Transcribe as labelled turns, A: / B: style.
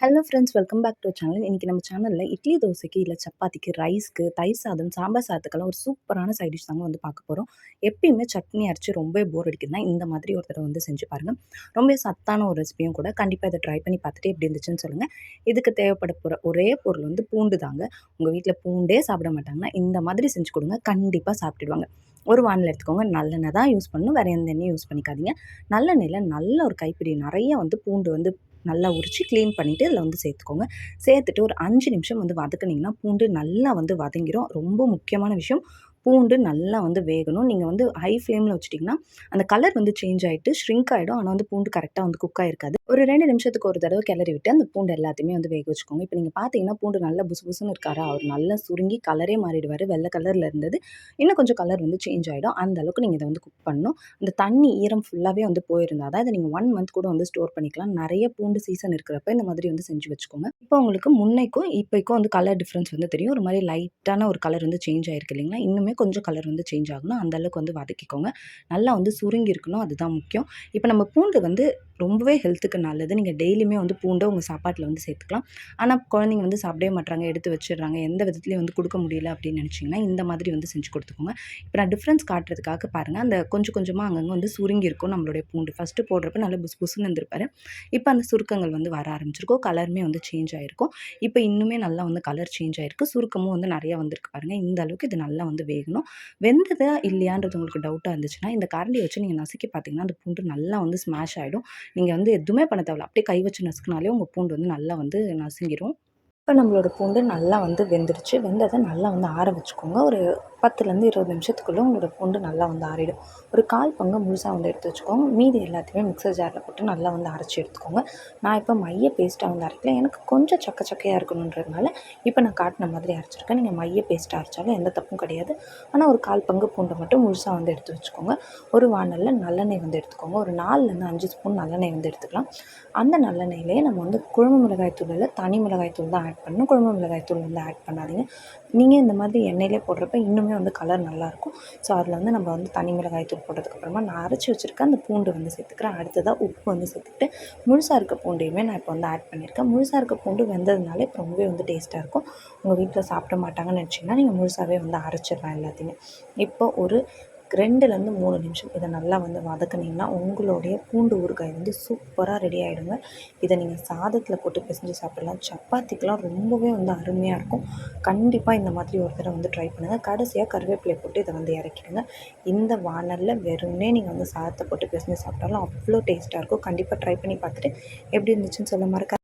A: Hello friends welcome back to channel இன்றைக்கி நம்ம சேனலில் இட்லி தோசைக்கு இல்லை சப்பாத்திக்கு ரைஸ்க்கு தயிர் சாதம் சாம்பார் சாதத்துக்கெல்லாம் ஒரு சூப்பரான சைட் டிஷ் தாங்க வந்து பார்க்க போகிறோம் எப்பயுமே சட்னி அரைச்சி ரொம்ப போர் அடிக்குதுன்னா இந்த மாதிரி ஒரு தடவை வந்து செஞ்சு பாருங்கள் ரொம்ப சத்தான ஒரு ரெசிபியும் கூட கண்டிப்பாக இதை ட்ரை பண்ணி பார்த்துட்டு எப்படி இருந்துச்சுன்னு சொல்லுங்கள் இதுக்கு தேவைப்பட போகிற ஒரே பொருள் வந்து பூண்டு தாங்க. உங்கள் வீட்டில் பூண்டே சாப்பிட மாட்டாங்கன்னா இந்த மாதிரி செஞ்சு கொடுங்க கண்டிப்பாக சாப்பிட்டுடுவாங்க. ஒரு வானில் எடுத்துக்கோங்க. நல்லெண்ணெய் தான் யூஸ் பண்ணணும். வேறு எந்த எண்ணெயும் யூஸ் பண்ணிக்காதீங்க. நல்லெண்ணெயில் நல்ல ஒரு கைப்பிடி நிறைய வந்து பூண்டு வந்து நல்லா உரித்து க்ளீன் பண்ணிவிட்டு இதில் வந்து சேர்த்துக்கோங்க. சேர்த்துட்டு ஒரு அஞ்சு நிமிஷம் வந்து வதக்குனிங்கன்னா பூண்டு நல்லா வந்து வதங்கிடும் ரொம்ப முக்கியமான விஷயம். பூண்டு நல்லா வந்து வேகணும். நீங்கள் வந்து ஹை ஃப்ளேமில் வச்சுட்டிங்கன்னா அந்த கலர் வந்து சேஞ்ச் ஆகிட்டு ஷ்ரிங்க் ஆகிடும் ஆனால் வந்து பூண்டு கரெக்டாக வந்து குக் ஆகிருக்காது ஒரு ரெண்டு நிமிஷத்துக்கு ஒரு தடவை கிளறி விட்டு அந்த பூண்டு எல்லாத்தையுமே வந்து வேக வச்சுக்கோங்க. இப்போ நீங்கள் பார்த்தீங்கன்னா பூண்டு நல்லா புசு புசுன்னு இருக்காரா? அவர் நல்லா சுருங்கி கலரே மாறிடுவார். வெள்ளை கலரில் இருந்தது. இன்னும் கொஞ்சம் கலர் வந்து சேஞ்ச் ஆகிடும் அந்த அளவுக்கு நீங்கள் இதை வந்து குக் பண்ணணும். அந்த தண்ணி ஈரம் ஃபுல்லாகவே வந்து போயிருந்தால் தான் இதை நீங்கள் ஒன் மந்த் கூட வந்து ஸ்டோர் பண்ணிக்கலாம். நிறைய பூண்டு சீசன் இருக்கிறப்ப இந்த மாதிரி வந்து செஞ்சு வச்சுக்கோங்க. இப்போ உங்களுக்கு முன்னைக்கும் இப்போக்கும் வந்து கலர் டிஃப்ரென்ஸ் வந்து தெரியும். ஒரு மாதிரி லைட்டான ஒரு கலர் வந்து சேஞ்ச் ஆயிருக்கு இல்லைங்களா? இன்னுமே கொஞ்சம் கலர் வந்து சேஞ்ச் ஆகணும். அந்தளவுக்கு வந்து வதக்கிக்கோங்க. நல்லா வந்து சுருங்கி இருக்கணும். அதுதான் முக்கியம். இப்போ நம்ம பூண்டு வந்து ரொம்பவே ஹெல்த்துக்கு நல்லது. நீங்கள் டெய்லியுமே வந்து பூண்டை உங்கள் சாப்பாட்டில் வந்து சேர்த்துக்கலாம். ஆனால் குழந்தைங்க வந்து சாப்பிடவே மாட்டாங்க எடுத்து வச்சிடுறாங்க எந்த விதத்துலையும் வந்து கொடுக்க முடியல அப்படின்னு நினச்சிங்கன்னா இந்த மாதிரி வந்து செஞ்சு கொடுத்துக்கோங்க. இப்போ நான் டிஃப்ரென்ஸ் காட்டுறதுக்காக பாருங்கள் அந்த கொஞ்சம் கொஞ்சமாக அங்கங்கே வந்து சுருங்கி இருக்கும் நம்மளுடைய பூண்டு. ஃபஸ்ட்டு போடுறப்ப நல்லா புஸ் புஸ்ன்னு இருந்திருப்பாரு. இப்போ அந்த சுருக்கங்கள் வந்து வர ஆரம்பிச்சிருக்கும். கலருமே வந்து சேஞ்ச் ஆகிருக்கும் இப்போ இன்னுமே நல்லா வந்து கலர் சேஞ்ச் ஆகிருக்கு சுருக்கமும் வந்து நிறையா வந்திருக்கு பாருங்கள் இந்த அளவுக்கு இது நல்லா வந்து வேகணும். வெந்ததா இல்லையான்றது உங்களுக்கு டவுட்டாக இருந்துச்சுன்னா இந்த கரண்டியை வச்சு நீங்கள் நசுக்கி பார்த்தீங்கன்னா அந்த பூண்டு நல்லா வந்து ஸ்மாஷ் ஆகிடும் நீங்கள் வந்து எதுவுமே பண்ண தேவையில்ல. அப்படியே கை வச்சு நசுக்கினாலே உங்கள் பூண்டு வந்து நல்லா வந்து நசுங்கிடும் இப்போ நம்மளோட பூண்டு நல்லா வந்து வெந்துருச்சு. வெந்ததை நல்லா வந்து ஆற வச்சுக்கோங்க. ஒரு பத்துலேருந்து இருபது நிமிஷத்துக்குள்ளே உங்களோட பூண்டு நல்லா வந்து ஆறிடும். ஒரு கால் பங்கு முழுசாக வந்து எடுத்து வச்சுக்கோங்க. மீதி எல்லாத்தையுமே மிக்சர் ஜாரில் போட்டு நல்லா வந்து அரைச்சி எடுத்துக்கோங்க. நான் இப்போ மைய பேஸ்ட்டாக வந்து அரைக்கல. எனக்கு கொஞ்சம் சக்க சக்கையாக இருக்கணுன்றதுனால இப்போ நான் காட்டின மாதிரி அரைச்சிருக்கேன். நீங்கள் மைய பேஸ்ட்டாக அரைச்சாலும் எந்த தப்பும் கிடையாது. ஆனால் ஒரு கால் பங்கு பூண்டை மட்டும் முழுசாக வந்து எடுத்து வச்சுக்கோங்க. ஒரு வானலில் நல்லெண்ணெய் வந்து எடுத்துக்கோங்க. ஒரு நாலுலேருந்து அஞ்சு ஸ்பூன் நல்லெண்ணெய் வந்து எடுத்துக்கலாம். அந்த நல்லெண்ணெயிலே நம்ம வந்து குழம்பு மிளகாய் தூளில் தனி மிளகாய் தூள் தான் ஆட் பண்ணணும். குழம்பு மிளகாய் தூள் வந்து ஆட் பண்ணாதீங்க. நீங்கள் இந்த மாதிரி எண்ணெயிலே போடுறப்ப இன்னும் வந்து கலர் நல்லாயிருக்கும் ஸோ அதில் வந்து நம்ம வந்து தனி மிளகாய் தூள் போட்டதுக்கப்புறமா நான் அரைச்சி வச்சுருக்கேன் அந்த பூண்டு வந்து சேர்த்துக்கிறேன். அடுத்ததாக உப்பு வந்து சேர்த்துக்கிட்டு முழுசாக இருக்க பூண்டையுமே நான் இப்போ வந்து ஆட் பண்ணியிருக்கேன் முழுசாக இருக்க பூண்டு வெந்ததுனால இப்போ ரொம்பவே வந்து டேஸ்ட்டாக இருக்கும். உங்கள் வீட்டில் சாப்பிட மாட்டாங்கன்னு நினச்சிங்கன்னா நீங்கள் முழுசாகவே வந்து அரைச்சிடலாம் எல்லாத்தையுமே. இப்போ ஒரு ரெண்டுலேருந்து மூணு நிமிஷம் இதை நல்லா வந்து வதக்குனிங்கன்னா உங்களுடைய பூண்டு ஊறுகாய் வந்து சூப்பராக ரெடி ஆகிடுங்க இதை நீங்கள் சாதத்தில் போட்டு பிசைஞ்சு சாப்பிடலாம். சப்பாத்திக்கெலாம் ரொம்பவே வந்து அருமையாக இருக்கும். கண்டிப்பாக இந்த மாதிரி ஒரு தடவை வந்து ட்ரை பண்ணுங்கள் கடைசியாக கருவேப்பிலை போட்டு இதை வந்து இறக்கிடுங்க. இந்த வானலில் வெறும்னே நீங்கள் வந்து சாதத்தை போட்டு பிசைஞ்சு சாப்பிட்டாலும் அவ்வளோ டேஸ்ட்டாக இருக்கும். கண்டிப்பாக ட்ரை பண்ணி பார்த்துட்டு எப்படி இருந்துச்சுன்னு சொல்ல மறக்க